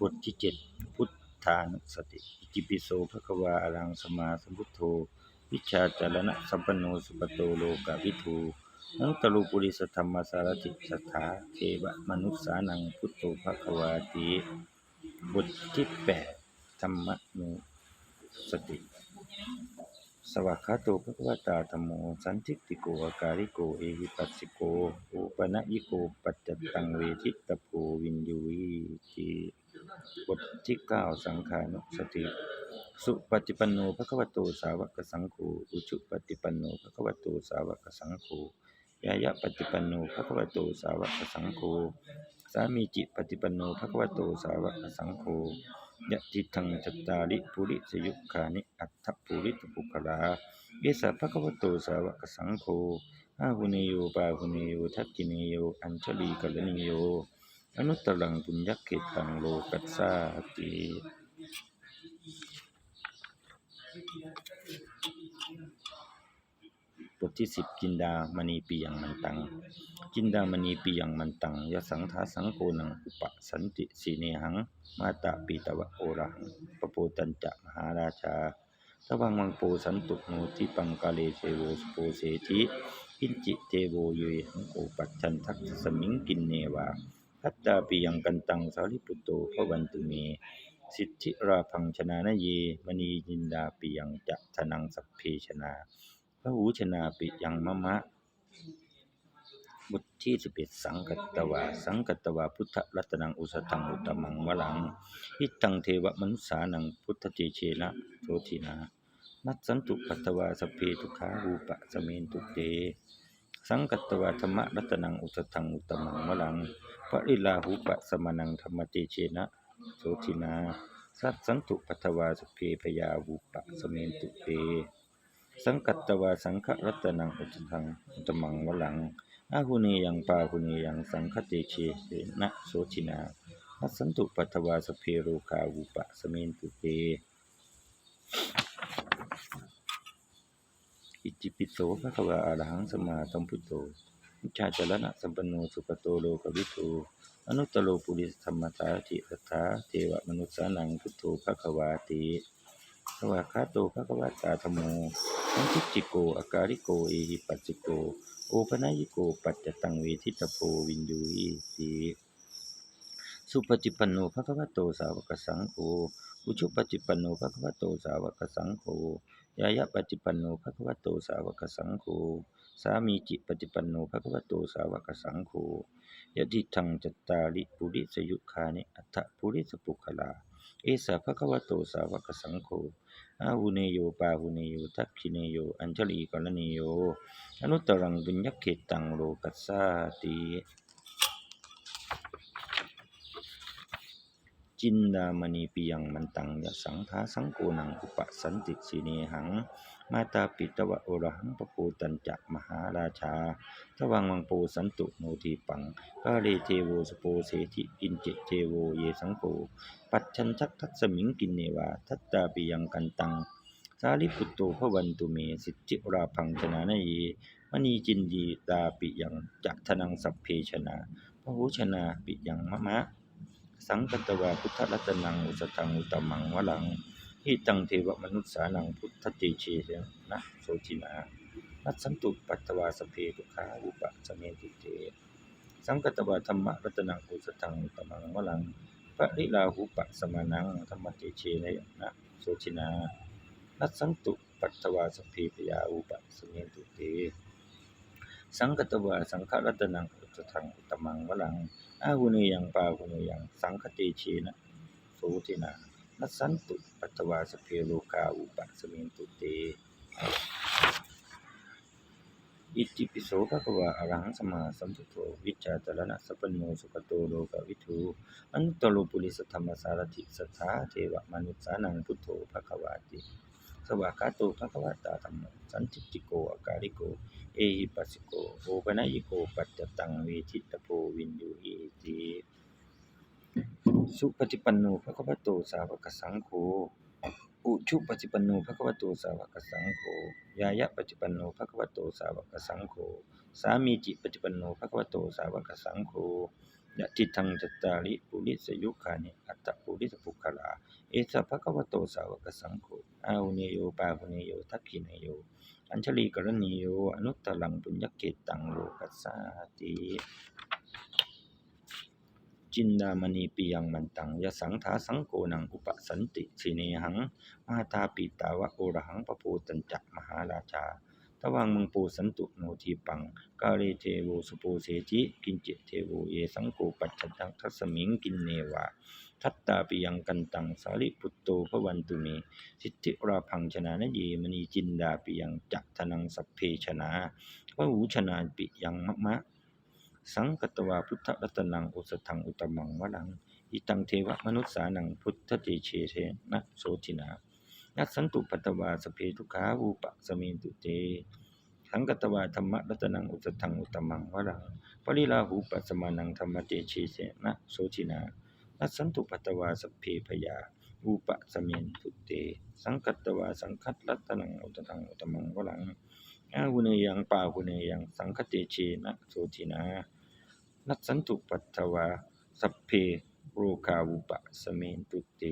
บทที่เจ็ดพุทธานุสติ อิติปิโสภะควาอรังสมาสมพุทโธ วิชาจารณะสัมปโนสุปโตโลกาวิทูอนุตตรปุริสธรรมสารติสัทธาเทวมนุษสานังพุทโธภะควาติบทที่แปดธรรมนุสติ สวากขาโตภะควตาธโม สันทิฏฐิโกอาการิโก เอหิปัสสิโกอุปนะยิโก ปัจจตังเวทิตโพวินยูวิติ บทที่เก้าสังขานุสติ สุปฏิปันโนภะคะวะโตสาวกสังโฆอุชุปฏิปันโนภะคะวะโตสาวกสังโฆยายะปฏิปันโนภะคะวะโตสาวกสังโฆสามีจิปฏิปันโนภะคะวะโตสาวกสังโฆยะจิตังจัตตาริปุริสยุคานิอัตถปุริตปุคลาเยสะภะคะวะโตสาวกสังโฆอาหุเนโยปาหุเนโยทักกิเนโยอัญชลีกัลเนโย อนุตรังปุญญเขตังโลกัสสาติบทที่สิบจินดามณีปียังมันตังจินดามณีปียังมันตังยสังทาสังโกนังอุปสันติสีเนหัง มาตาปีตวะโอรังปโปตัญจะมหาราชาตวังวังโปสันตุโนทิปังกาเลเทโวสโปเสธิกินจิเทโวเยหังโอปัจจันทักสมิงกินเนวา พัตตาปียังกันตังสาริปุตโตพระวันตุเม สิทธิราพังชนะนเย มณีจินดาปิยังจะทนังสัพเพชนาพระหูชนาปิยังมะมะบทที่สิบเอ็ดสังกัตตวา สังกัตตวาพุทธรัตนังอุสตังอุตมังวลังอิตังเทวมนุษสานังพุทธเจเชนะโสทินานัสสันตุปัตตวาสเพทุขารูปะสเมนตุเต สังกัตตวาธรรมรัตนังอุสตังอุตมังวลังปริลาหูปะสมนังธรรมเจเชนะ โสทินา สัสสันตุปัตตวาสเพพยาวูปะสเมนตุเตสังกัตตวาสังฆรัตนังอุตทังอุตมังวลังอาหุเนยังปาหุเนยังสังฆเตเชนะโสชินานัสสันตุปัตตวาสเพโรคาวุปะสเมนตุเต อิจิปิโสภะควะอรหังสมาสัมพุทโธวิชาจรณะสัมปันโนสุปโตโลกวิทูอนุตโรปุริสธรรมตาติสัทธาเทวมนุษสานังพุทโธภะควาติสวากาโตภะควะตาธโมสันทิฏฐิโกอาการิโกเอหิปัสสิโก โอปะนะยิโกปัจจตังเวทิตโพวินยูหิติ สุปฏิปันโนภะคะวะโตสาวกสังโฆอุชุปฏิปันโนภะคะวะโตสาวกสังโฆยายะปฏิปันโนภะคะวะโตสาวกสังโฆสามีจิปฏิปันโนภะคะวะโตสาวกสังโฆยติทังจัตตาริปุริสยุคานิอัตถปุริสปุคลา เอสะภะคะวะโตสาวกสังโฆอาหุเนโยปาหุเนโยทักขิเนโย อัญชลีกัลเนโย อนุตตรังบุญญเขตังโลกัสสาติ จินดามณีปิยังมันตังยะสังทาสังโกนังอุปสันติสีเนหัง มาตาปิตวะโอระหังปโปตัญจะมหาราชาทวังวังโปสันตุโนทีปังกาเลเทโวสโปเสธิกินเจเทโวเยสังโฆปัจฉันทักทัสมิงกินเนวาทัตตาปิยังกันตังสาลิปุตโตพระวันตุเมสิทธิราพังชนะนเยมณีจินดีตาปิยังจักทนังสัพเพชนาพระหูชนาปิยังมะมะ สังกัตตวาพุทธรัตนังอุสตังอุตมังวลังอิตังเทวมนุษสานังพุทธเจเชนะโสจินานัสสันตุปัตตวาสเพทุขาอุปะสเมติเตสังกัตตวาธรรมรัตนังอุสตังอุตมังวลังปริลาหุปะสมานังธรรมเจเชนะโสจินานัสสันตุปัตตวาสเพพยาอุปะสเมตุเต สังกัตตวาสังฆรัตนังอุสตังตมังวลังอาหุเนยังปาหุเนยังสังคติเชนะโสตินานัสันตุปัตวาสเพโลกาอุปะสมินตุเตอิติปิโสภะคะวะอะระหังสัมมาสัมพุทโธวิชชาจารณะสัพพโนสุขโตโลกวิทูอนุตโรปุริสธรรมสารถิสัทธาเทวมนุษสานังพุทโธภะคะวาติ สวากาโตภะคะวะตาธัมโมสันทิฏฐิโกอาการิโก เอหิปัสสิโกโอปะนะยิโก ปัจจตังเวทิตโพวินยูหิติสุปฏิปันโนภะคะวะโตสาวกสังโฆอุชุปฏิปันโนภะคะวะโตสาวกสังโฆยายะปฏิปันโนภะคะวะโตสาวกสังโฆสามีจิปฏิปันโนภะคะวะโตสาวกสังโฆ ยะจิตทังจตาริปุริสยุคานิอัตตปุริสปุคลาเอสภะคะวะโตสาวกสังโฆอาหุเนโยปาหุเนโยทักขิเนโย อัญชลีกรณีโยอนุตตลังปุญญเกตังโลกัสสาติจินดามณีปิยังมันตังยสังทาสังโกนังอุปสันติสิเนหังมาตาปิตาวะโอรหังปะโพตัญจักมหาราชา ตวังมังปูสันตุโนทีปัง กาเลเทโวสุโปเสจิ กินเจเทโวเยสังโกปัจจตังทัสสมิงกินเนวา ทัตตาปิยังกันตังสาริปุตโตภวันตุเม สิทธิราพังชนะนเยมณีจินดาปิยังจักทนังสัพเพชนะวะหูชนาปิยังมะมะ สังกตวาพุทธรัตนังอุสทังอุตมังวลังอิตังเทวมนุษสานังพุทธเตเชเทนะโสตินา ยัสสันตุปัตวาสเพทุขาวูปะสเมนตุเตสังกตวาธรรมะรัตนังอุสทังอุตมังวลังปริลาหูปัสมานังธรรมเตเชเทนะโสตินายัสสันตุปัตวาสเพพยาอุปสเมนตุเต สังกัตตวาสังคัตรัตนังอุตตังอุตมังวลังอาหุเนยังป่าหุเนยังสังคเตเชนะโสทินา นัสสันตุปัตตวาสัพเพโรคาวุปะสเมนตุเต